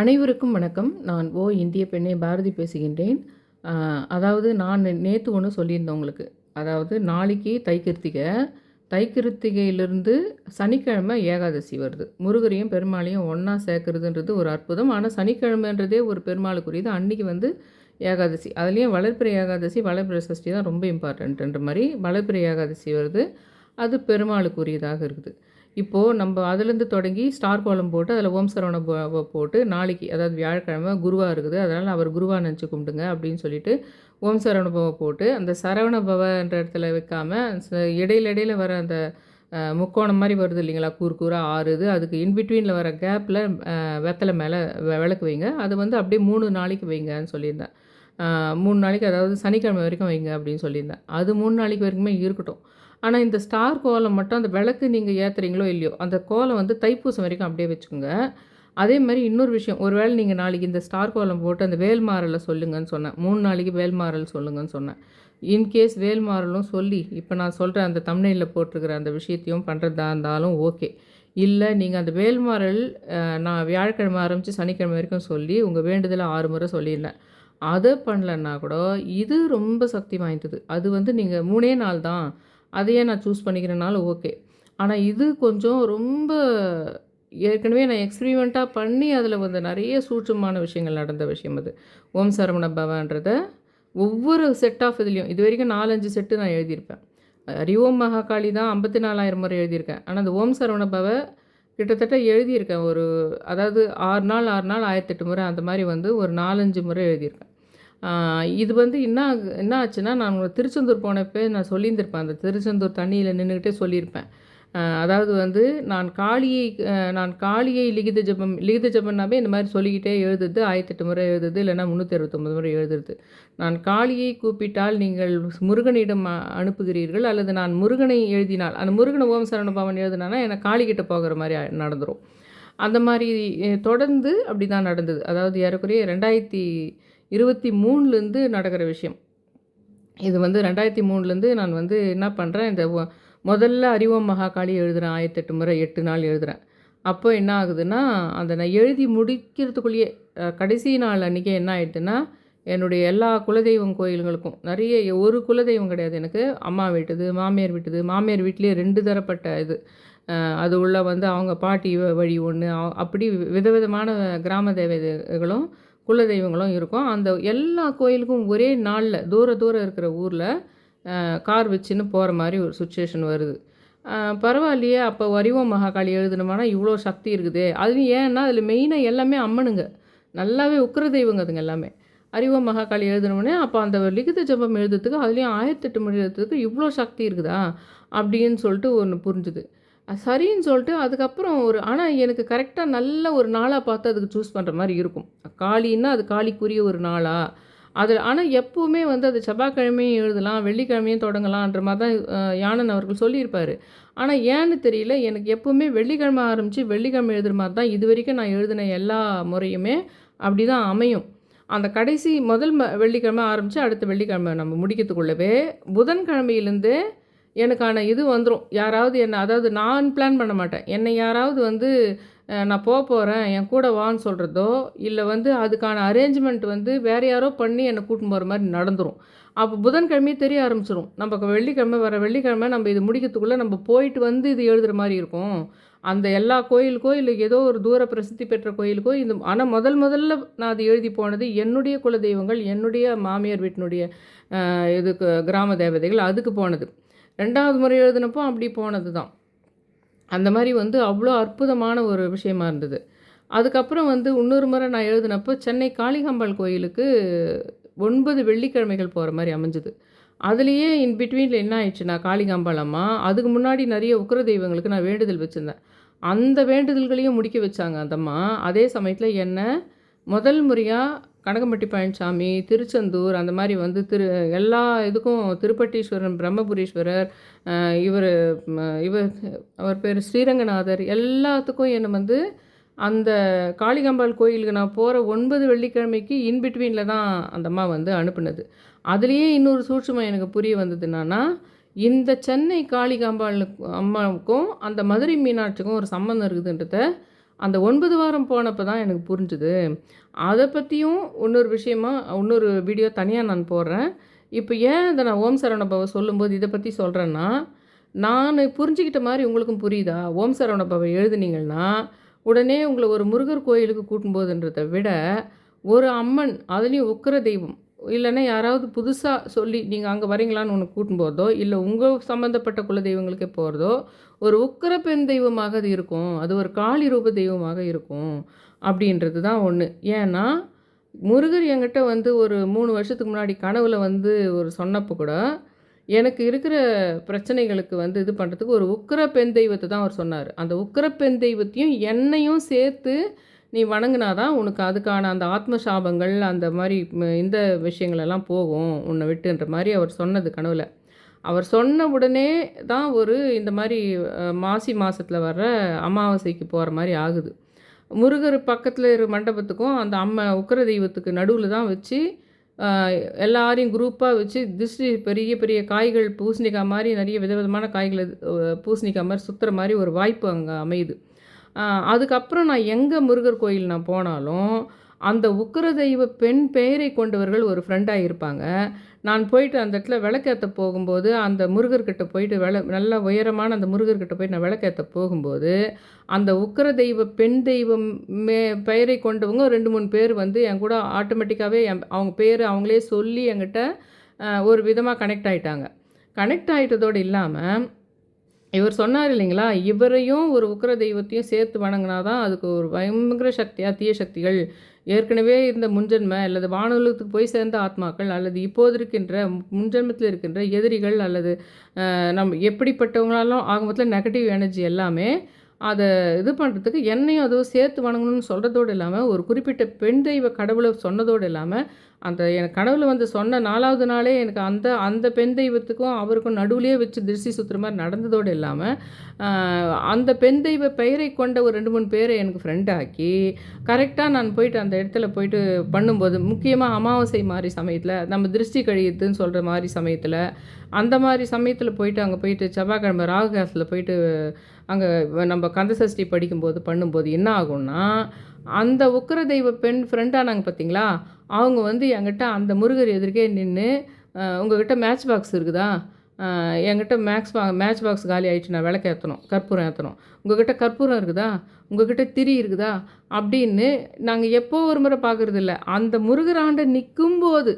அனைவருக்கும் வணக்கம். நான் ஓ இந்திய பெண்ணே பாரதி பேசுகின்றேன். அதாவது நான் நேற்று ஒன்று சொல்லியிருந்தேன் உங்களுக்கு. அதாவது நாளைக்கு தைக்கிருத்திகை. தைக்கிருத்திகையிலிருந்து சனிக்கிழமை ஏகாதசி வருது. முருகரையும் பெருமாளையும் ஒன்றா சேர்க்கறதுன்றது ஒரு அற்புதம். ஆனால் சனிக்கிழமைன்றதே ஒரு பெருமாளுக்குரியது. அன்றைக்கி வந்து ஏகாதசி. அதுலேயும் வளர்ப்பிறை ஏகாதசி வளர்ப்பிறை சஷ்டி தான் ரொம்ப இம்பார்ட்டன்ட்ன்ற மாதிரி வளர்ப்பிறை ஏகாதசி வருது. அது பெருமாளுக்குரியதாக இருக்குது. இப்போது நம்ம அதுலேருந்து தொடங்கி ஸ்டார் கோலம் போட்டு அதில் ஓம் சரவண போட்டு நாளைக்கு அதாவது வியாழக்கிழமை குருவாக இருக்குது. அதனால் அவர் குருவாக நினச்சி கும்பிடுங்க அப்படின்னு சொல்லிட்டு ஓம் சரவண பவ போட்டு அந்த சரவண பவன்ற இடத்துல வைக்காமல் இடையில இடையில வர அந்த முக்கோணம் மாதிரி வருது இல்லைங்களா? கூறு கூறாக ஆறு இது அதுக்கு இன்பிட்வீனில் வர கேப்பில் வெத்தலை மேலே விளக்கு வைங்க. அது வந்து அப்படியே மூணு நாளைக்கு வைங்கன்னு சொல்லியிருந்தேன். மூணு நாளைக்கு அதாவது சனிக்கிழமை வரைக்கும் வைங்க அப்படின்னு சொல்லியிருந்தேன். அது மூணு நாளைக்கு வரைக்குமே இருக்கட்டும். ஆனால் இந்த ஸ்டார் கோலம் மட்டும் அந்த விளக்கு நீங்கள் ஏற்றுறீங்களோ இல்லையோ அந்த கோலம் வந்து தைப்பூசம் வரைக்கும் அப்படியே வச்சுக்கோங்க. அதே மாதிரி இன்னொரு விஷயம் ஒருவேளை நீங்கள் நாளைக்கு இந்த ஸ்டார் கோலம் போட்டு அந்த வேல்மாறலை சொல்லுங்கன்னு சொன்னேன். மூணு நாளைக்கு வேல்மாறல் சொல்லுங்கன்னு சொன்னேன். இன்கேஸ் வேல்மாறலும் சொல்லி இப்போ நான் சொல்கிற அந்த தமிழில் போட்டிருக்கிற அந்த விஷயத்தையும் பண்ணுறதா இருந்தாலும் ஓகே. இல்லை நீங்கள் அந்த வேல்மாறல் நான் வியாழக்கிழமை ஆரம்பித்து சனிக்கிழமை வரைக்கும் சொல்லி உங்கள் வேண்டுதலை ஆறு முறை சொல்லியிருந்தேன். அதை பண்ணலன்னா கூட இது ரொம்ப சக்தி வாய்ந்தது. அது வந்து நீங்கள் மூணே நாள் தான் அதையே நான் சூஸ் பண்ணிக்கிறேனாலும் ஓகே ஆனால் இது கொஞ்சம் ரொம்ப ஏற்கனவே நான் எக்ஸ்பிரிமெண்ட்டாக பண்ணி அதில் வந்து நிறைய சூட்சமான விஷயங்கள் நடந்த விஷயம் அது. ஓம் சரவண பவன்றத ஒவ்வொரு செட் ஆஃப் இதுலேயும் இது வரைக்கும் நாலஞ்சு செட்டு நான் எழுதியிருப்பேன். ஹரிஓம் மகாகாளி தான் ஐம்பத்தி நாலாயிரம் முறை எழுதியிருக்கேன். ஆனால் அந்த ஓம் சரவண பவ கிட்டத்தட்ட எழுதியிருக்கேன். ஒரு அதாவது ஆறு நாள் ஆறு நாள் ஆயிரத்தெட்டு முறை அந்த மாதிரி வந்து ஒரு நாலஞ்சு முறை எழுதியிருக்கேன். இது வந்து என்ன ஆகு- என்ன ஆச்சுன்னா நான் உங்களை திருச்செந்தூர் போனப்போ நான் சொல்லியிருந்திருப்பேன். அந்த திருச்செந்தூர் தண்ணியில் நின்றுக்கிட்டே சொல்லியிருப்பேன். அதாவது வந்து நான் காளியை நான் காளியை லிகித ஜபம் லிகித ஜபம்னாவே இந்த மாதிரி சொல்லிக்கிட்டே எழுதுது. ஆயிரத்தெட்டு முறை எழுதுது இல்லைன்னா முந்நூற்றி அறுபத்தொம்பது முறை எழுதுறது. நான் காளியை கூப்பிட்டால் நீங்கள் முருகனிடம் அனுப்புகிறீர்கள் அல்லது நான் முருகனை எழுதினால் அந்த முருகனை ஓம் சரண பவன் எழுதினானா எனக்கு காளிகிட்ட போகிற மாதிரி நடந்துடும் அந்த மாதிரி தொடர்ந்து அப்படி தான் நடந்தது. அதாவது ஏறக்குறைய ரெண்டாயிரத்தி இருபத்தி மூணுலேருந்து நடக்கிற விஷயம். இது வந்து ரெண்டாயிரத்தி மூணுலேருந்து நான் வந்து என்ன பண்ணுறேன் இந்த முதல்ல அறிவோம் மகாகாளி எழுதுகிறேன் ஆயிரத்தெட்டு முறை எட்டு நாள் எழுதுகிறேன். அப்போ என்ன ஆகுதுன்னா அந்த நான் எழுதி முடிக்கிறதுக்குள்ளேயே கடைசி நாள் அன்றைக்கி என்ன ஆயிடுதுன்னா என்னுடைய எல்லா குலதெய்வம் கோயில்களுக்கும் நிறைய ஒரு குலதெய்வம் கிடையாது எனக்கு அம்மா வீட்டுது மாமியார் வீட்டுது மாமியார் வீட்லேயே ரெண்டு தரப்பட்ட இது. அது உள்ள வந்து அவங்க பாட்டி வழி ஒன்று அப்படி விதவிதமான கிராம தேவதைகளும் குலதெய்வங்களும் இருக்கும். அந்த எல்லா கோயிலுக்கும் ஒரே நாளில் தூர தூரம் இருக்கிற ஊரில் கார் வச்சுன்னு போகிற மாதிரி ஒரு சுச்சுவேஷன் வருது. பரவாயில்லையே அப்போ வரிவோம் மகாகாளி எழுதணுமானா இவ்வளோ சக்தி இருக்குதே. அதுவும் ஏன்னா அதில் மெயினாக எல்லாமே அம்மனுங்க. நல்லாவே உக்கிர தெய்வங்க அதுங்க எல்லாமே. அறிவோம் மகாகாளி எழுதணும்னே அப்போ அந்த லிகித ஜபம் எழுதுறதுக்கு அதுலேயும் ஆயிரத்தெட்டு மணி எழுதுறதுக்கு இவ்வளோ சக்தி இருக்குதா? அப்படின்னு சொல்லிட்டு ஒன்று புரிஞ்சுது. சரின்னு சொல்லிட்டு அதுக்கப்புறம் ஒரு ஆனால் எனக்கு கரெக்டாக நல்ல ஒரு நாளாக பார்த்து அதுக்கு சூஸ் பண்ணுற மாதிரி இருக்கும். காளின்னா அது காளிக்குரிய ஒரு நாளாக அது ஆனால் எப்போவுமே வந்து அது செவ்வாய்க்கிழமையும் எழுதலாம் வெள்ளிக்கிழமையும் தொடங்கலான்ற மாதிரி தான் யானன் அவர்கள் சொல்லியிருப்பார். ஆனால் ஏன்னு தெரியல எனக்கு எப்போவுமே வெள்ளிக்கிழமை ஆரம்பித்து வெள்ளிக்கிழமை எழுதுகிற மாதிரி தான் இது வரைக்கும் நான் எழுதின எல்லா முறையுமே அப்படி தான் அமையும். அந்த கடைசி முதல் ம வெள்ளிக்கிழமை ஆரம்பித்து அடுத்த வெள்ளிக்கிழமை நம்ம முடிக்கிறதுக்குள்ளவே புதன்கிழமையிலேருந்து எனக்கான இது வந்துடும் யாராவது என்ன அதாவது நான் பிளான் பண்ண மாட்டேன். என்னை யாராவது வந்து நான் போக போகிறேன் என் கூட வான்னு சொல்கிறதோ இல்லை வந்து அதுக்கான அரேஞ்ச்மெண்ட் வந்து வேறு யாரோ பண்ணி என்னை கூட்டின்னு போகிற மாதிரி நடந்துடும் அப்போ புதன்கிழமையே தெரிய ஆரம்பிச்சிடும் நம்ம வெள்ளிக்கிழமை வர வெள்ளிக்கிழமை நம்ம இது முடிக்கிறதுக்குள்ளே நம்ம போயிட்டு வந்து இது எழுதுகிற மாதிரி இருக்கும். அந்த எல்லா கோயிலுக்கோ இல்லை ஏதோ ஒரு தூர பிரசித்தி பெற்ற கோயிலுக்கோ இந்த ஆனால் முதல் முதல்ல நான் அது எழுதி போனது என்னுடைய குலதெய்வங்கள் என்னுடைய மாமியார் வீட்டினுடைய இதுக்கு கிராம தேவதைகள் அதுக்கு போனது. ரெண்டாவது முறை எழுதினப்போ அப்படி போனது தான் அந்த மாதிரி வந்து அவ்வளோ அற்புதமான ஒரு விஷயமா இருந்தது. அதுக்கப்புறம் வந்து இன்னொரு முறை நான் எழுதினப்போ சென்னை காளிகாம்பாள் கோயிலுக்கு ஒன்பது வெள்ளிக்கிழமைகள் போகிற மாதிரி அமைஞ்சுது. அதுலேயே இன் பிட்வீனில் என்ன ஆயிடுச்சுன்னா காளிகாம்பாள் அம்மா அதுக்கு முன்னாடி நிறைய உக்கிர தெய்வங்களுக்கு நான் வேண்டுதல் வச்சுருந்தேன். அந்த வேண்டுதல்களையும் முடிக்க வச்சாங்க அந்தம்மா அதே சமயத்தில் என்ன முதல் முறையாக கனகம்பட்டி பழனிசாமி திருச்செந்தூர் அந்த மாதிரி வந்து திரு எல்லா இதுக்கும் திருப்பட்டீஸ்வரன் பிரம்மபுரீஸ்வரர் இவர் இவர் அவர் பேர் ஸ்ரீரங்கநாதர் எல்லாத்துக்கும் என்னை வந்து அந்த காளிகாம்பாள் கோயிலுக்கு நான் போகிற ஒன்பது வெள்ளிக்கிழமைக்கு இன்பிட்வீனில் தான் அந்த அம்மா வந்து அனுப்புனது. அதுலேயே இன்னொரு சூட்சமாக எனக்கு புரிய வந்தது என்னன்னா இந்த சென்னை காளிகாம்பாள் அம்மாவுக்கும் அந்த மதுரை மீனாட்சிக்கும் ஒரு சம்மந்தம் இருக்குதுன்றத அந்த ஒன்பது வாரம் போனப்போ தான் எனக்கு புரிஞ்சுது. அதை பற்றியும் இன்னொரு விஷயமா இன்னொரு வீடியோ தனியாக நான் போடுறேன். இப்போ ஏன் இதை நான் ஓம் சரவணபவ சொல்லும்போது இதை பற்றி சொல்கிறேன்னா நான் புரிஞ்சுக்கிட்ட மாதிரி உங்களுக்கும் புரியுதா? ஓம் சரவணபவ எழுதுனீங்கன்னா உடனே உங்களை ஒரு முருகர் கோயிலுக்கு கூட்டும்போதுன்றதை விட ஒரு அம்மன் அதுலேயும் உக்கிர தெய்வம் இல்லைன்னா யாராவது புதுசாக சொல்லி நீங்கள் அங்கே வரீங்களான்னு ஒன்று கூட்டும்போதோ இல்லை உங்கள் சம்மந்தப்பட்ட குல தெய்வங்களுக்கே போகிறதோ ஒரு உக்கிர பெண் தெய்வமாக அது இருக்கும். அது ஒரு காளி ரூப தெய்வமாக இருக்கும். அப்படின்றது தான் ஒன்று ஏன்னா முருகர் என்கிட்ட வந்து ஒரு மூணு வருஷத்துக்கு முன்னாடி கனவில் வந்து ஒரு சொன்னப்போ கூட எனக்கு இருக்கிற பிரச்சனைகளுக்கு வந்து இது பண்ணுறதுக்கு ஒரு உக்கிர பெண் தெய்வத்தை தான் அவர் சொன்னார். அந்த உக்கிர பெண் தெய்வத்தையும் என்னையும் சேர்த்து நீ வணங்கினா தான் உனக்கு அதுக்கான அந்த ஆத்ம சாபங்கள் அந்த மாதிரி இந்த விஷயங்களெல்லாம் போகும் உன்னை விட்டுன்ற மாதிரி அவர் சொன்னது கனவில். அவர் சொன்ன உடனே தான் ஒரு இந்த மாதிரி மாசி மாதத்தில் வர்ற அமாவாசைக்கு போகிற மாதிரி ஆகுது. முருகர் பக்கத்தில் இரு மண்டபத்துக்கும் அந்த அம்மை உக்கிர தெய்வத்துக்கு நடுவில் தான் வச்சு எல்லாரையும் குரூப்பாக வச்சு திருஷ்டி பெரிய பெரிய காய்கள் பூசணிக்காய் மாதிரி நிறைய விதவிதமான காய்களை பூசணிக்காய் மாதிரி சுற்றுற மாதிரி ஒரு வாய்ப்பு அங்கே அமையுது. அதுக்கப்புறம் நான் எங்கே முருகர் கோயில் நான் போனாலும் அந்த உக்கிர தெய்வ பெண் பெயரை கொண்டவர்கள் ஒரு ஃப்ரெண்டாக இருப்பாங்க. நான் போயிட்டு அந்த இடத்துல விளக்கேற்ற போகும்போது அந்த முருகர்கிட்ட போயிட்டு விள நல்ல உயரமான அந்த முருகர்கிட்ட போயிட்டு நான் விளக்கேற்ற போகும்போது அந்த உக்கிர தெய்வ பெண் தெய்வம் மே பெயரை கொண்டவங்க ரெண்டு மூணு பேர் வந்து என் கூட ஆட்டோமேட்டிக்காகவே அவங்க பேர் அவங்களே சொல்லி என்கிட்ட ஒரு விதமாக கனெக்ட் ஆகிட்டாங்க கனெக்ட் ஆகிட்டதோடு இல்லாமல் இவர் சொன்னார் இல்லைங்களா இவரையும் ஒரு உக்கிர தெய்வத்தையும் சேர்த்து வணங்கினா தான் அதுக்கு ஒரு பயங்கர சக்தியாக தீய சக்திகள் ஏற்கனவே இருந்த முன்ஜென்ம அல்லது வானுலகத்துக்கு போய் சேர்ந்த ஆத்மாக்கள் அல்லது இப்போது இருக்கின்ற முன்ஜென்மத்தில் இருக்கின்ற எதிரிகள் அல்லது நம் நம்ம எப்படிப்பட்டவங்களாலும் ஆக மொத்தத்தில் நெகட்டிவ் எனர்ஜி எல்லாமே அதை இது பண்ணுறதுக்கு என்னையும் அதுவும் சேர்த்து வணங்கணும்னு சொல்கிறதோடு இல்லாமல் ஒரு குறிப்பிட்ட பெண் தெய்வ கடவுளை சொன்னதோடு இல்லாமல் அந்த எனக்கு கனவுல வந்து சொன்ன நாலாவது நாளே எனக்கு அந்த அந்த பெண் தெய்வத்துக்கும் அவருக்கும் நடுவுலேயே வச்சு திருஷ்டி சுற்றுற மாதிரி நடந்ததோடு இல்லாமல் அந்த பெண் தெய்வ பெயரை கொண்ட ஒரு ரெண்டு மூணு பேரை எனக்கு ஃப்ரெண்ட் ஆக்கி கரெக்டாக நான் போயிட்டு அந்த இடத்துல போயிட்டு பண்ணும்போது முக்கியமாக அமாவாசை மாதிரி சமயத்தில் நம்ம திருஷ்டி கழியுதுன்னு சொல்கிற மாதிரி சமயத்தில் அந்த மாதிரி சமயத்தில் போயிட்டு அங்கே போயிட்டு செவ்வாய்க்கிழமை ராகுகாசத்தில் போயிட்டு அங்கே நம்ம கந்தசஷ்டி படிக்கும்போது பண்ணும்போது என்ன ஆகும்னா அந்த உக்கர தெய்வ பெண் ஃப்ரெண்டானாங்க பார்த்தீங்களா அவங்க வந்து என்கிட்ட அந்த முருகர் எதிர்க்கே நின்று உங்ககிட்ட மேட்ச் பாக்ஸ் இருக்குதா? என்கிட்ட மேக்ஸ் பா மேட்ச் பாக்ஸ் காலி ஆகிடுச்சு நான் விளக்கு ஏற்றணும் கற்பூரம் ஏற்றணும் உங்கள்கிட்ட கற்பூரம் இருக்குதா? உங்கள்கிட்ட திரி இருக்குதா? அப்படின்னு நாங்கள் எப்போ ஒரு முறை பார்க்குறதில்ல அந்த முருகராண்டை நிற்கும்போது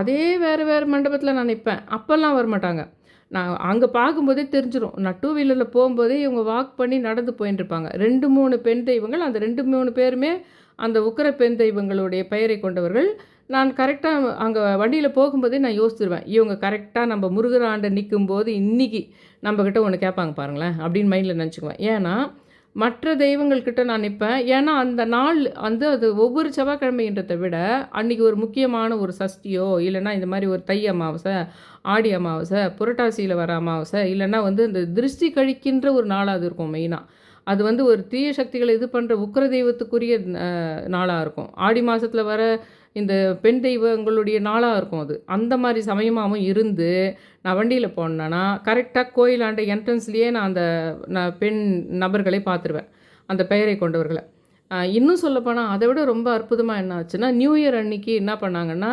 அதே வேறு வேறு மண்டபத்தில் நான் நிற்பேன் அப்போல்லாம் வரமாட்டாங்க. நான் அங்கே பார்க்கும்போதே தெரிஞ்சிடும் நான் டூ வீலரில் போகும்போதே இவங்க வாக் பண்ணி நடந்து போயின்னு ரெண்டு மூணு பெண் தெய்வங்கள் அந்த ரெண்டு மூணு பேருமே அந்த உக்கிர பெண் தெய்வங்களுடைய பெயரை கொண்டவர்கள். நான் கரெக்டாக அங்கே வண்டியில் போகும்போதே நான் யோசிச்சிருவேன். இவங்க கரெக்டாக நம்ம முருகர் ஆண்டை நிற்கும்போது இன்றைக்கி நம்மக்கிட்ட ஒன்று கேட்பாங்க பாருங்களேன் அப்படின்னு மைண்டில் நினச்சிக்குவேன். ஏன்னா மற்ற தெய்வங்கள்கிட்ட நான் நிற்பேன் ஏன்னா அந்த நாள் வந்து அது ஒவ்வொரு செவ்வாய்க்கிழமைன்றதை விட அன்றைக்கி ஒரு முக்கியமான ஒரு சஷ்டியோ இல்லைன்னா இந்த மாதிரி ஒரு தை அமாவாசை ஆடி அமாவாசை புரட்டாசியில் வர அமாவாசை இல்லைன்னா வந்து இந்த திருஷ்டி கழிக்கின்ற ஒரு நாளாக அது இருக்கும் மெயினாக அது வந்து ஒரு தீய சக்திகளை இது பண்ணுற உக்கர தெய்வத்துக்குரிய நாளாக இருக்கும். ஆடி மாதத்தில் வர இந்த பெண் தெய்வங்களுடைய நாளாக இருக்கும் அது. அந்த மாதிரி சமயமாகவும் இருந்து நான் வண்டியில் போனேன்னா கரெக்டாக கோயிலாண்ட என்ட்ரன்ஸ்லேயே நான் அந்த நான் பெண் நபர்களை பார்த்துருவேன். அந்த பெயரை கொண்டவர்களை. இன்னும் சொல்லப்போனால் அதை விட ரொம்ப அற்புதமாக என்ன ஆச்சுன்னா நியூ இயர் அன்னைக்கு என்ன பண்ணாங்கன்னா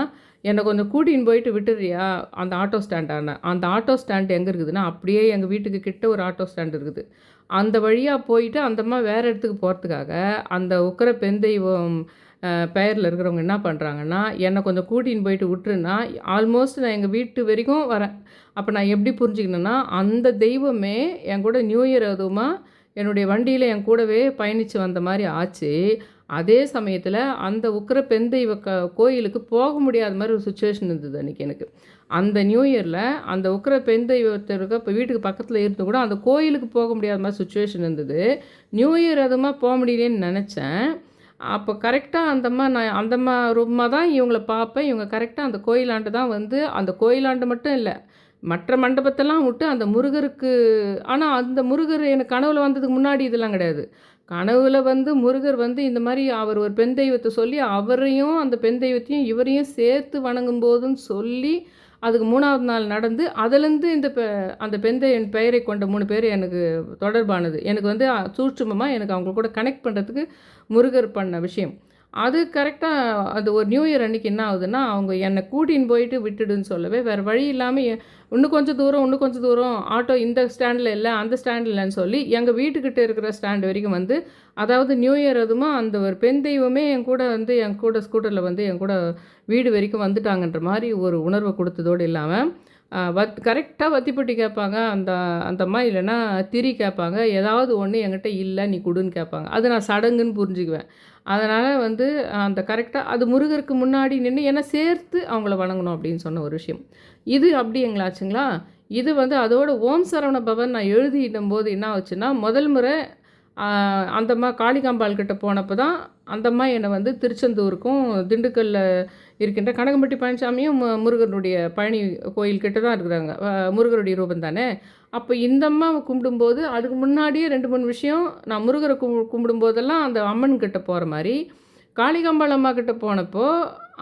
என்னை கொஞ்சம் கூட்டின்னு போயிட்டு விட்டுறியா அந்த ஆட்டோ ஸ்டாண்டான. அந்த ஆட்டோ ஸ்டாண்ட் எங்கே இருக்குதுன்னா அப்படியே எங்கள் வீட்டுக்கு கிட்ட ஒரு ஆட்டோ ஸ்டாண்ட் இருக்குது. அந்த வழியாக போயிட்டு அந்தம்மா வேறு இடத்துக்கு போகிறதுக்காக அந்த உக்கிர பெண் தெய்வம் பெயரில் இருக்கிறவங்க என்ன பண்ணுறாங்கன்னா என்னை கொஞ்சம் கூட்டின்னு போயிட்டு விட்டுருன்னா ஆல்மோஸ்ட் நான் எங்கள் வீட்டு வரைக்கும் வரேன். அப்போ நான் எப்படி புரிஞ்சுக்கணுன்னா அந்த தெய்வமே என் கூட நியூ இயர் அதுவுமா என்னுடைய வண்டியில் என் கூடவே பயணித்து வந்த மாதிரி ஆச்சு. அதே சமயத்தில் அந்த உக்கிர பெண் தெய்வ க கோயிலுக்கு போக முடியாத மாதிரி ஒரு சுச்சுவேஷன் இருந்தது அன்றைக்கி எனக்கு. அந்த நியூ இயரில் அந்த உக்கிர பெண் தெய்வத்திற்கு இப்போ வீட்டுக்கு பக்கத்தில் இருந்து கூட அந்த கோயிலுக்கு போக முடியாத மாதிரி சுச்சுவேஷன் இருந்தது. நியூ இயர் அதுமா போக முடியலன்னு நினச்சேன். அப்போ கரெக்டாக அந்தம்மா நான் அந்தம்மா ரூபமாக தான் இவங்கள பார்ப்பேன். இவங்க கரெக்டாக அந்த கோயிலாண்டு தான் வந்து அந்த கோயிலாண்டு மட்டும் இல்லை மற்ற மண்டபத்தெல்லாம் விட்டு அந்த முருகருக்கு ஆனால் அந்த முருகர் எனக்கு கனவுல வந்ததுக்கு முன்னாடி இதெல்லாம் கிடையாது. கனவுல வந்து முருகர் வந்து இந்த மாதிரி அவர் ஒரு பெண் தெய்வத்தை சொல்லி அவரையும் அந்த பெண் தெய்வத்தையும் இவரையும் சேர்த்து வணங்கும் போதுன்னு சொல்லி அதுக்கு மூணாவது நாள் நடந்து அதுலேருந்து இந்த பெ அந்த பெந்தை என் பெயரை கொண்ட மூணு பேர் எனக்கு தொடர்பானது. எனக்கு வந்து சூட்சுமமாக எனக்கு அவங்க கூட கனெக்ட் பண்ணுறதுக்கு முருகர் பண்ண விஷயம். அது கரெக்டாக அது ஒரு நியூ இயர் அன்றைக்கி என்ன ஆகுதுன்னா அவங்க என்னை கூட்டின்னு போயிட்டு விட்டுடுன்னு சொல்லவே வேறு வழி இல்லாமல் இன்னும் கொஞ்சம் தூரம் இன்னும் கொஞ்சம் தூரம் ஆட்டோ இந்த ஸ்டாண்டில் இல்லை அந்த ஸ்டாண்டில் இல்லைன்னு சொல்லி எங்கள் வீட்டுக்கிட்ட இருக்கிற ஸ்டாண்ட் வரைக்கும் வந்து அதாவது நியூ இயர் அதுமா அந்த ஒரு பெண் தெய்வமே என் கூட வந்து என் கூட ஸ்கூட்டரில் வந்து என் கூட வீடு வரைக்கும் வந்துட்டாங்கன்ற மாதிரி ஒரு உணர்வை கொடுத்ததோடு இல்லாமல் வத் கரெக்டாக வத்திப்பட்டி கேட்பாங்க அந்த அந்த அம்மா இல்லைன்னா திரி கேட்பாங்க ஏதாவது ஒன்று என்கிட்ட இல்லை நீ கொடுன்னு கேட்பாங்க. அது நான் சடங்குன்னு புரிஞ்சுக்குவேன். அதனால் வந்து அந்த கரெக்டாக அது முருகருக்கு முன்னாடி நின்று ஏன்னா சேர்த்து அவங்கள வணங்கணும் அப்படின்னு சொன்ன ஒரு விஷயம். இது அப்படிங்களாச்சுங்களா இது வந்து அதோட ஓம் சரவண பவன் நான் எழுதிடும் போது என்ன ஆச்சுன்னா முதல் முறை அந்தம்மா அந்த காளிகாம்பாள் கிட்ட போனப்போ தான் அந்தம்மா என்னை வந்து திருச்செந்தூருக்கும் திண்டுக்கல்லில் இருக்கின்ற கனகம்பட்டி பழனிசாமியும் மு- முருகனுடைய பழனி கோயில் கிட்ட தான் இருக்கிறாங்க முருகருடைய ரூபம் தானே அப்போ இந்த அம்மாவை கும்பிடும்போது அதுக்கு முன்னாடியே ரெண்டு மூணு விஷயம் நான் முருகரை கும் கும்பிடும்போதெல்லாம் அந்த அம்மன் கிட்ட போகிற மாதிரி காளிகம்பாள் அம்மா கிட்ட போனப்போ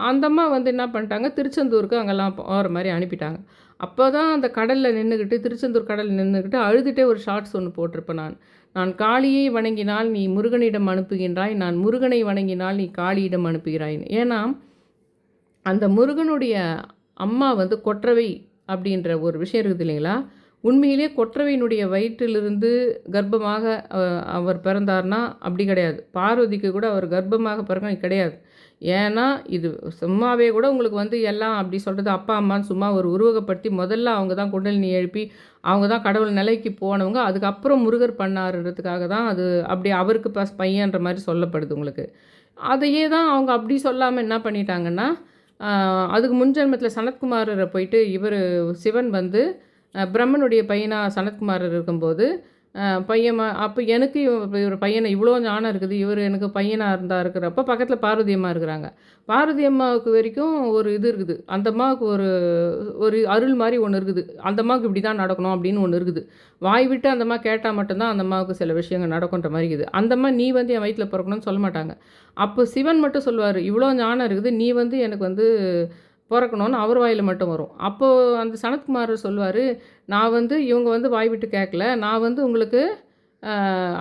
அந்த அம்மா வந்து என்ன பண்ணிட்டாங்க திருச்செந்தூருக்கு அங்கெல்லாம் போகிற மாதிரி அனுப்பிட்டாங்க. அப்போ தான் அந்த கடலில் நின்றுக்கிட்டு திருச்செந்தூர் கடலில் நின்றுக்கிட்டு அழுதுகிட்டே ஒரு ஷார்ட்ஸ் ஒன்று போட்டிருப்பேன் நான். நான் காளியை வணங்கினால் நீ முருகனிடம் அனுப்புகின்றாய் நான் முருகனை வணங்கினால் நீ காளியிடம் அனுப்புகிறாய்ன்னு ஏன்னா அந்த முருகனுடைய அம்மா வந்து கொற்றவை அப்படின்ற ஒரு விஷயம் இருக்குது இல்லைங்களா? உண்மையிலே கொற்றவையினுடைய வயிற்றிலிருந்து கர்ப்பமாக அவர் பிறந்தார்னா அப்படி கிடையாது. பார்வதிக்கு கூட அவர் கர்ப்பமாக பிறக்க கிடையாது. ஏன்னா இது சும்மாவே கூட உங்களுக்கு வந்து எல்லாம் அப்படி சொல்கிறது அப்பா அம்மான்னு சும்மா ஒரு உருவகப்படுத்தி முதல்ல அவங்க தான் குண்டலினி எழுப்பி அவங்க தான் கடவுள் நிலைக்கு போனவங்க அதுக்கப்புறம் முருகர் பண்ணாருன்றதுக்காக தான் அது அப்படி அவருக்கு பஸ் பையன்ற மாதிரி சொல்லப்படுது உங்களுக்கு. அதையே தான் அவங்க அப்படி சொல்லாமல் என்ன பண்ணிட்டாங்கன்னா அதுக்கு முன்ஜென்மத்தில் சனத்குமாரரை போயிட்டு இவர் சிவன் வந்து பிரம்மனுடைய பையனாக சனத்குமார் இருக்கும்போது பையன் அப்போ எனக்கு இவ- இவர் பையனை இவ்வளோ ஞானம் இருக்குது இவர் எனக்கு பையனாக இருந்தால் இருக்கிறப்ப பக்கத்தில் பார்வதி அம்மா இருக்கிறாங்க. பார்வதி அம்மாவுக்கு வரைக்கும் ஒரு இது இருக்குது. அந்த அம்மாவுக்கு ஒரு ஒரு அருள் மாதிரி ஒன்று இருக்குது. அந்த அம்மாவுக்கு இப்படி தான் நடக்கணும் அப்படின்னு ஒன்று இருக்குது. வாய் விட்டு அந்த அம்மா கேட்டால் மட்டும்தான் அந்த அம்மாவுக்கு சில விஷயங்கள் நடக்குன்ற மாதிரி இருக்குது. அந்த அம்மா நீ வந்து என் வயிற்றில் பிறக்கணும்னு சொல்ல மாட்டாங்க. அப்போ சிவன் மட்டும் சொல்லுவார் இவ்வளோ ஞானம் இருக்குது நீ வந்து எனக்கு வந்து பிறக்கணும்னு அவர் வாயில் மட்டும் வரும். அப்போது அந்த சனத்குமார் சொல்லுவார் நான் வந்து இவங்க வந்து வாய் விட்டு கேட்கல நான் வந்து உங்களுக்கு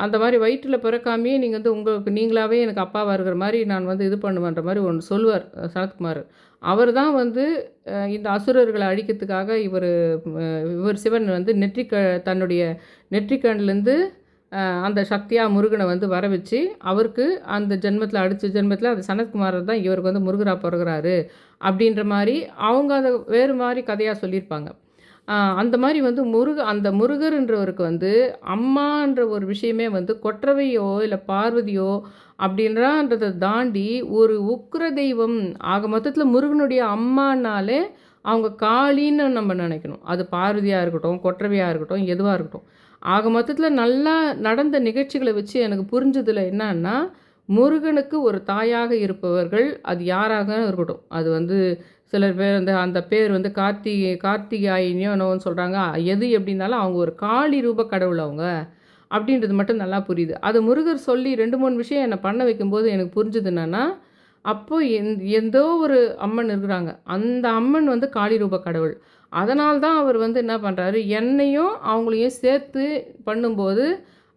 அந்த மாதிரி வயிற்றில் பிறக்காமையே நீங்கள் வந்து உங்களுக்கு நீங்களாகவே எனக்கு அப்பாவாக இருக்கிற மாதிரி நான் வந்து இது பண்ணுவேன்ற மாதிரி ஒன்று சொல்லுவார் சனத்குமார். அவர் தான் வந்து இந்த அசுரர்களை அழிக்கிறதுக்காக இவர் இவர் சிவன் வந்து நெற்றிக்க தன்னுடைய நெற்றிக்கண்லேருந்து அந்த சக்தியாக முருகனை வந்து வர வச்சு அவருக்கு அந்த ஜென்மத்தில் அடித்த ஜென்மத்தில் அந்த சனத்குமாரர் தான் இவருக்கு வந்து முருகராக பிறகுறாரு அப்படின்ற மாதிரி அவங்க அதை வேறு மாதிரி கதையாக சொல்லியிருப்பாங்க அந்த மாதிரி வந்து முருக அந்த முருகர்ன்றவருக்கு வந்து அம்மான்ற ஒரு விஷயமே வந்து கொற்றவையோ இல்லை பார்வதியோ அப்படின்றதை தாண்டி ஒரு உக்ர தெய்வம் ஆக மொத்தத்தில் முருகனுடைய அம்மானாலே அவங்க காளின்னு நம்ம நினைக்கணும். அது பார்வதியாக இருக்கட்டும் கொற்றவையாக இருக்கட்டும் எதுவாக இருக்கட்டும். ஆக மொத்தத்தில் நல்லா நடந்த நிகழ்ச்சிகளை வச்சு எனக்கு புரிஞ்சதில் என்னன்னா முருகனுக்கு ஒரு தாயாக இருப்பவர்கள் அது யாராக இருக்கட்டும். அது வந்து சிலர் பேர் வந்து அந்த பேர் வந்து கார்த்திகை கார்த்திகாயினியோ என்னவோன்னு சொல்கிறாங்க எது எப்படின்னாலும் அவங்க ஒரு காளி ரூப கடவுள் அவங்க அப்படின்றது மட்டும் நல்லா புரியுது. அது முருகர் சொல்லி ரெண்டு மூணு விஷயம் என்னை பண்ண வைக்கும்போது எனக்கு புரிஞ்சுது என்னென்னா அப்போது எந் எந்தோ ஒரு அம்மன் இருக்கிறாங்க. அந்த அம்மன் வந்து காளி ரூப கடவுள். அதனால் தான் அவர் வந்து என்ன பண்ணுறாரு என்னையும் அவங்களையும் சேர்த்து பண்ணும்போது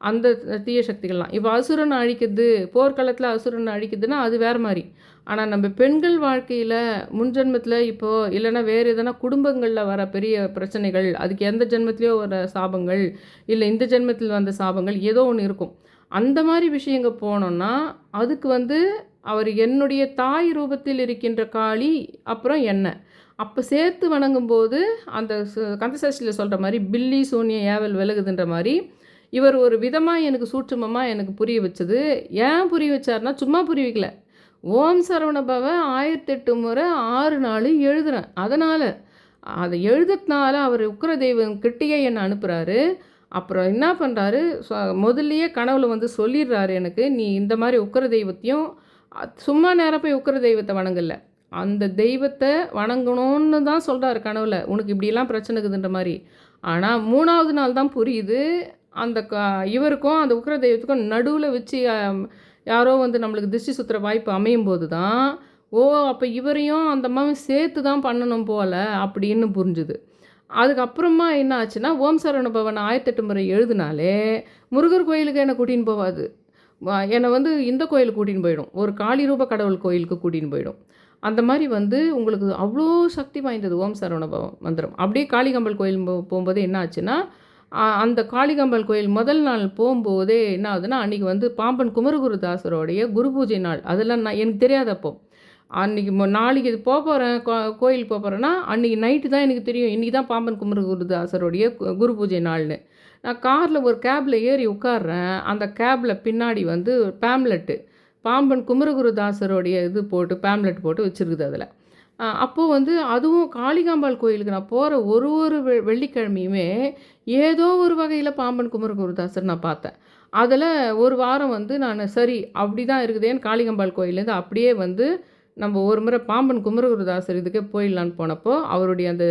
அந்த தீய சக்திகள்லாம். இப்போ அசுரனை அழிக்குது போர்க்களத்தில் அசுரனை அழிக்குதுன்னா அது வேறு மாதிரி. ஆனால் நம்ம பெண்கள் வாழ்க்கையில் முன்ஜென்மத்தில் இப்போது இல்லைன்னா வேறு எதனா குடும்பங்களில் வர பெரிய பிரச்சனைகள் அதுக்கு எந்த ஜென்மத்திலையோ வர சாபங்கள் இல்லை இந்த ஜென்மத்தில் வந்த சாபங்கள் ஏதோ ஒன்று இருக்கும். அந்த மாதிரி விஷயங்கள் போனோம்னா அதுக்கு வந்து அவர் என்னுடைய தாய் ரூபத்தில் இருக்கின்ற காளி அப்புறம் என்ன? அப்போ சேர்த்து வணங்கும்போது அந்த சு- கந்தசஷ்டியில் சொல்கிற மாதிரி பில்லி சூன்ய ஏவல் விலகுதுன்ற மாதிரி இவர் ஒரு விதமாக எனக்கு சூட்சுமமாக எனக்கு புரிய வச்சது. ஏன் புரிய வச்சார்னா சும்மா புரிய வைக்கல. ஓம் சரவண பவ ஆயிரத்தெட்டு முறை ஆறு நாள் எழுதுகிறேன் அதனால் அதை எழுதுறதுனால அவர் உக்கிர தெய்வம் கிட்டேயே என்னை அனுப்புகிறாரு அப்புறம் என்ன பண்ணுறாரு முதல்லையே கனவுல வந்து சொல்லிடுறாரு எனக்கு நீ இந்த மாதிரி உக்கிர தெய்வத்தையும் சும்மா நேரம் போய் உக்கிர தெய்வத்தை வணங்கலை. அந்த தெய்வத்தை வணங்கணும்னு தான் சொல்கிறாரு கனவில். உனக்கு இப்படிலாம் பிரச்சனை இருக்குதுன்ற மாதிரி. ஆனால் மூணாவது நாள் தான் புரியுது. அந்த க இவருக்கும் அந்த உக்கிர தெய்வத்துக்கும் நடுவில் வச்சு யாரோ வந்து நம்மளுக்கு திருஷ்டி சுற்றுற வாய்ப்பு அமையும் போது தான் ஓ அப்போ இவரையும் அந்த அம்மாவும் சேர்த்து தான் பண்ணணும் போல் அப்படின்னு புரிஞ்சுது. அதுக்கப்புறமா என்ன ஆச்சுன்னா ஓம் சரவண பவன் ஆயிரத்தெட்டு முறை எழுதினாலே முருகர் கோயிலுக்கு என்னை கூட்டின்னு போகாது என்னை வந்து இந்த கோயிலுக்கு கூட்டின்னு போயிடும். ஒரு காளி ரூப கடவுள் கோயிலுக்கு கூட்டின்னு போயிடும். அந்த மாதிரி வந்து உங்களுக்கு அவ்வளோ சக்தி வாய்ந்தது ஓம் சரவண மந்திரம். அப்படியே காளிகம்பல் கோயில் போகும்போது என்ன ஆச்சுன்னா அந்த காளிகம்பல் கோயில் முதல் நாள் போகும்போதே என்ன ஆகுதுன்னா அன்றைக்கி வந்து பாம்பன் குமரகுருதாசரோடைய குரு பூஜை நாள். அதெல்லாம் நான் எனக்கு தெரியாதப்போ. அன்றைக்கி நாளைக்கு இது போக போகிறேன் கோயிலுக்கு போக போகிறேன்னா அன்றைக்கி நைட்டு தான் எனக்கு தெரியும் இன்றைக்கி தான் பாம்பன் குமரகுருதாசருடைய கு- குரு பூஜை நாள்னு. நான் காரில் ஒரு கேபில் ஏறி உட்காடுறேன் அந்த கேபில் பின்னாடி வந்து பேம்லெட்டு பாம்பன் குமரகுருதாசருடைய இது போட்டு பேம்லெட் போட்டு வச்சுருக்குது அதில். அப்போது வந்து அதுவும் காளிகாம்பாள் கோயிலுக்கு நான் போகிற ஒரு ஒரு வெ வெள்ளிக்கிழமையுமே ஏதோ ஒரு வகையில் பாம்பன் குமரகுருதாசர் நான் பார்த்தேன். அதில் ஒரு வாரம் வந்து நான் சரி அப்படி தான் இருக்குதேன்னு காளிகாம்பாள் கோயிலேருந்து அப்படியே வந்து நம்ம ஒரு முறை பாம்பன் குமரகுருதாசர் இதுக்கே போயிடலான்னு போனப்போ அவருடைய அந்த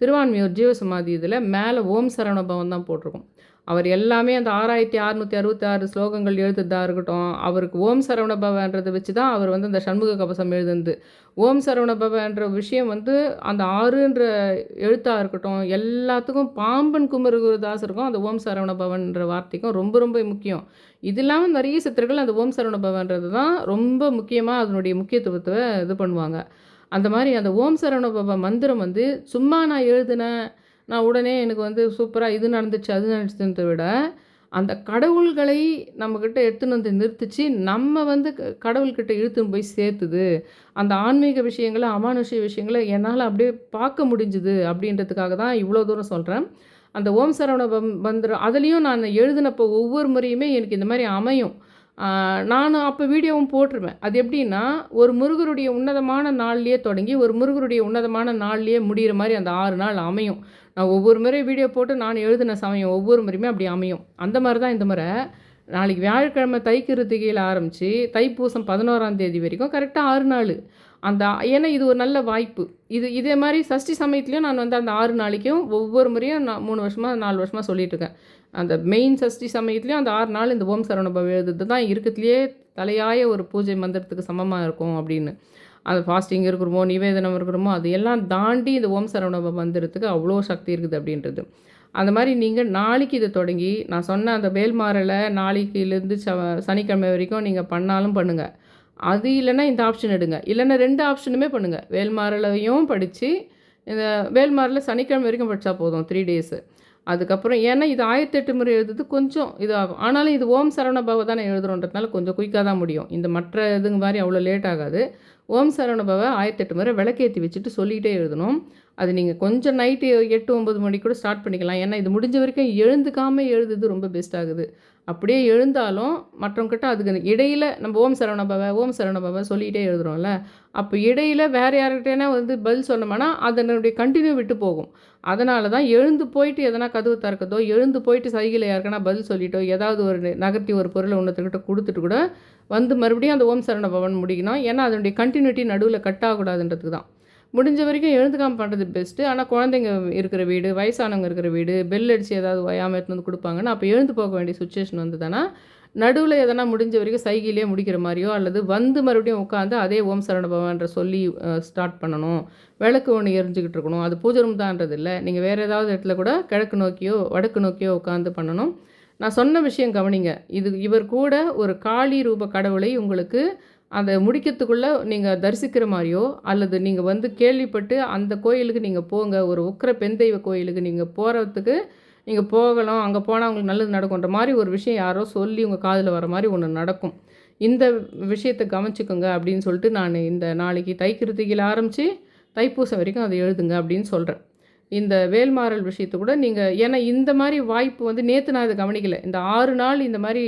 திருவான்மையூர் ஜீவசமாதி இதில் மேலே ஓம் சரணபவன் தான் போட்டிருக்கோம். அவர் எல்லாமே அந்த ஆறாயிரத்தி அறுநூற்றி அறுபத்தி ஆறு ஸ்லோகங்கள் எழுதுறதா இருக்கட்டும் அவருக்கு ஓம் சரவண பவன்றதை வச்சு தான் அவர் வந்து அந்த சண்முக கவசம் எழுதுனது. ஓம் சரவண பவன்ற விஷயம் வந்து அந்த ஆறுன்ற எழுத்தாக இருக்கட்டும் எல்லாத்துக்கும் பாம்பன் குமரகுருதாசருக்கும் அந்த ஓம் சரவண பவன்ற வார்த்தைக்கும் ரொம்ப ரொம்ப முக்கியம். இது இல்லாமல் நிறைய சித்தர்கள் அந்த ஓம் சரவண பவன்றது தான் ரொம்ப முக்கியமாக அதனுடைய முக்கியத்துவத்தை இது பண்ணுவாங்க. அந்த மாதிரி அந்த ஓம் சரவண பவ மந்திரம் வந்து சும்மா நான் எழுதினேன் நான் உடனே எனக்கு வந்து சூப்பராக இது நடந்துச்சு அது நடந்துச்சுன்றதை விட அந்த கடவுள்களை நம்மக்கிட்ட எடுத்துன்னு வந்து நிறுத்திச்சு நம்ம வந்து க- கடவுள்கிட்ட இழுத்துன்னு போய் சேர்த்துது. அந்த ஆன்மீக விஷயங்களை அமானுஷ்ய விஷயங்களை என்னால் அப்படியே பார்க்க முடிஞ்சுது அப்படின்றதுக்காக தான் இவ்வளோ தூரம் சொல்கிறேன் அந்த ஓம் சரவண பம் அதுலேயும் நான் எழுதினப்போ ஒவ்வொரு முறையுமே எனக்கு இந்த மாதிரி அமையும். நானும் அப்போ வீடியோவும் போட்டிருப்பேன் அது எப்படின்னா ஒரு முருகருடைய உன்னதமான நாள்லேயே தொடங்கி ஒரு முருகருடைய உன்னதமான நாள்லேயே முடிகிற மாதிரி அந்த ஆறு நாள் அமையும். நான் ஒவ்வொரு முறையும் வீடியோ போட்டு நான் எழுதின சமயம் ஒவ்வொரு முறையுமே அப்படி அமையும். அந்த மாதிரி தான் இந்த முறை. நாளைக்கு வியாழக்கிழமை தைக்கிருத்திகையில் ஆரம்பித்து தைப்பூசம் பதினோராம் தேதி வரைக்கும் கரெக்டாக ஆறு நாள். அந்த ஏன்னா இது ஒரு நல்ல வாய்ப்பு. இது இதே மாதிரி சஷ்டி சமயத்துலேயும் நான் வந்து அந்த ஆறு நாளைக்கும் ஒவ்வொரு முறையும் நான் மூணு வருஷமாக நாலு வருஷமாக சொல்லிட்டு இருக்கேன். அந்த மெயின் சஷ்டி சமயத்துலேயும் அந்த ஆறு நாள் இந்த ஓம் சரவணபவ எழுதுறது தான் இருக்கிறதுலையே தலையாய ஒரு பூஜை மந்திரத்துக்கு சமமாக இருக்கும் அப்படின்னு. அது ஃபாஸ்டிங் இருக்கிறோமோ நிவேதனம் இருக்கிறோமோ அது எல்லாம் தாண்டி இந்த ஓம் சரவணப மந்திரத்துக்கு அவ்வளோ சக்தி இருக்குது அப்படின்றது. அந்த மாதிரி நீங்கள் நாளைக்கு இதை தொடங்கி நான் சொன்ன அந்த வேல்மாறலை நாளைக்குலேருந்து ச சனிக்கிழமை வரைக்கும் நீங்கள் பண்ணாலும் பண்ணுங்கள் அது இல்லைன்னா இந்த ஆப்ஷன் எடுங்க. இல்லைன்னா ரெண்டு ஆப்ஷனுமே பண்ணுங்கள் வேல்மாறலையும் படித்து இந்த வேல்மாரில் சனிக்கிழமை வரைக்கும் படித்தா போதும் த்ரீ டேஸு அதுக்கப்புறம் ஏன்னா இது ஆயிரத்தெட்டு முறை எழுதுறது கொஞ்சம் இதாகும் ஆனாலும் இது ஓம் சரவண பவ தானே எழுதுகிறோன்றதுனால கொஞ்சம் குயிக்காக தான் முடியும். இந்த மற்ற இதுங்க மாதிரி அவ்வளோ லேட் ஆகாது. ஓம் சரவண ஆயிரத்தி ஆயிரத்தெட்டு முறை விளக்கேற்றி வச்சுட்டு சொல்லிகிட்டே எழுதணும். அது நீங்கள் கொஞ்சம் நைட்டு எட்டு ஒம்பது மணிக்கு கூட ஸ்டார்ட் பண்ணிக்கலாம். ஏன்னா இது முடிஞ்ச வரைக்கும் எழுந்துக்காமல் எழுதுது ரொம்ப பெஸ்ட்டாகுது அப்படியே எழுந்தாலும் மற்றவங்கிட்ட அதுக்கு இடையில நம்ம ஓம் சரவண ஓம் சரவண சொல்லிகிட்டே எழுதுறோம்ல. அப்போ இடையில வேறு யார்கிட்டனா வந்து பதில் சொன்னோம்னா அதனுடைய கண்டினியூ விட்டு போகும். அதனால தான் எழுந்து போயிட்டு எதனா கதவு திறக்கதோ எழுந்து போயிட்டு சைகையில் யாருக்கனா பதில் சொல்லிட்டோ ஏதாவது ஒரு நகர்த்தி ஒரு பொருளை ஒன்றுத்துக்கிட்ட கொடுத்துட்டு கூட வந்து மறுபடியும் அந்த ஓம் சரண பவன் முடிக்கணும் ஏன்னா அதனுடைய கண்டினியூட்டி நடுவில் கட் ஆகக்கூடாதுன்றதுக்கு தான். முடிஞ்ச வரைக்கும் எழுந்துக்காம பண்ணுறது பெஸ்ட்டு ஆனால் குழந்தைங்க இருக்கிற வீடு வயசானவங்க இருக்கிற வீடு பெல் அடித்து ஏதாவது ஒயாமல் எடுத்துன்னு வந்து கொடுப்பாங்கன்னா அப்போ எழுந்து போக வேண்டிய சுச்சுவேஷன் வந்ததுன்னா நடுவில் எதனா முடிஞ்ச வரைக்கும் சைகிலே முடிக்கிற மாதிரியோ அல்லது வந்து மறுபடியும் உட்காந்து அதே ஓம் சரண பவன்ற சொல்லி ஸ்டார்ட் பண்ணணும். விளக்கு ஒன்று எரிஞ்சுக்கிட்டு இருக்கணும். அது பூஜை ரூம் தான்றது இல்லை நீங்கள் வேறு ஏதாவது இடத்துல கூட கிழக்கு நோக்கியோ வடக்கு நோக்கியோ உட்காந்து பண்ணணும். நான் சொன்ன விஷயம் கவனிங்க. இது இவர் கூட ஒரு காளி ரூப கடவுளை உங்களுக்கு அதை முடிக்கிறதுக்குள்ளே நீங்கள் தரிசிக்கிற மாதிரியோ அல்லது நீங்கள் வந்து கேள்விப்பட்டு அந்த கோயிலுக்கு நீங்கள் போங்க ஒரு உக்கிர பெண் தெய்வ கோயிலுக்கு நீங்கள் போகிறதுக்கு நீங்கள் போகலாம் அங்கே போனால் உங்களுக்கு நல்லது நடக்கும்ன்ற மாதிரி ஒரு விஷயம் யாரோ சொல்லி உங்கள் காதில் வர மாதிரி ஒன்று நடக்கும். இந்த விஷயத்தை கவனிச்சுக்கோங்க அப்படின்னு சொல்லிட்டு நான் இந்த நாளைக்கு தைக்கிருத்திகையில் ஆரம்பித்து தைப்பூசம் வரைக்கும் அதை எழுதுங்க அப்படின்னு சொல்கிறேன் இந்த வேல்மாறல் விஷயத்தை கூட நீங்கள் ஏன்னா இந்த மாதிரி வாய்ப்பு வந்து நேற்று நான் இதை கவனிக்கலை. இந்த ஆறு நாள் இந்த மாதிரி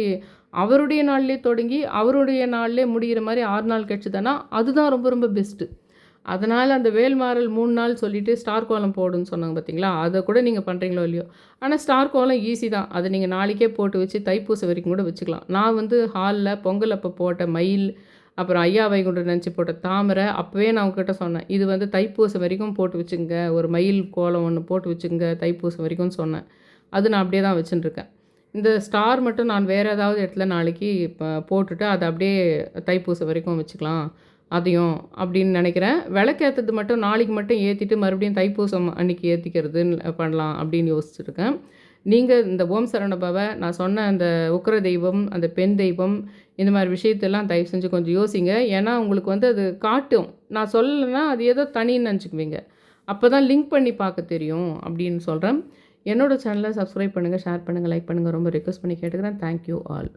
அவருடைய நாள்லேயே தொடங்கி அவருடைய நாள்லேயே முடிகிற மாதிரி ஆறு நாள் கழிச்சுதானா அதுதான் ரொம்ப ரொம்ப பெஸ்ட்டு அதனால் அந்த வேல்மாறல் மூணு நாள் சொல்லிவிட்டு ஸ்டார் கோலம் போடுன்னு சொன்னாங்க பார்த்தீங்களா அதை கூட நீங்கள் பண்ணுறீங்களோ இல்லையோ. ஆனால் ஸ்டார் கோலம் ஈஸி தான். அதை நீங்கள் நாளைக்கே போட்டு வச்சு தைப்பூசம் வரைக்கும் கூட வச்சுக்கலாம். நான் வந்து ஹாலில் பொங்கல் அப்போ போட்ட மயில் அப்புறம் ஐயா வைகுண்டம் நினச்சி போட்ட தாமரை அப்போவே நான் உங்ககிட்ட சொன்னேன். இது வந்து தைப்பூசம் வரைக்கும் போட்டு வச்சுங்க. ஒரு மயில் கோலம் ஒன்று போட்டு வச்சுங்க தைப்பூசம் வரைக்கும் சொன்னேன். அது நான் அப்படியே தான் வச்சுட்டுருக்கேன் இந்த ஸ்டார் மட்டும் நான் வேறு ஏதாவது இடத்துல நாளைக்கு இப்போ போட்டுட்டு அதை அப்படியே தைப்பூசம் வரைக்கும் வச்சுக்கலாம். அதையும் அப்படின்னு நினைக்கிறேன். விளக்கேற்றது மட்டும் நாளைக்கு மட்டும் ஏற்றிட்டு மறுபடியும் தைப்பூசம் அன்னைக்கு ஏற்றிக்கிறதுன்னு பண்ணலாம் அப்படின்னு யோசிச்சுருக்கேன். நீங்கள் இந்த ஓம் சரணபவ நான் சொன்ன அந்த உக்கர தெய்வம் அந்த பெண் தெய்வம் இந்த மாதிரி விஷயத்தெல்லாம் தயவு செஞ்சு கொஞ்சம் யோசிங்க. ஏன்னா உங்களுக்கு வந்து அது காட்டும். நான் சொல்லலைன்னா அது ஏதோ தனின்னு நினச்சிக்குவீங்க. அப்போ தான் லிங்க் பண்ணி பார்க்க தெரியும் அப்படின்னு சொல்கிறேன் என்னோடய சேனலை சப்ஸ்கிரைப் பண்ணுங்கள் ஷேர் பண்ணுங்கள் லைக் பண்ணுங்கள் ரொம்ப ரிக்வஸ்ட் பண்ணி கேட்டுக்கிறேன். Thank you all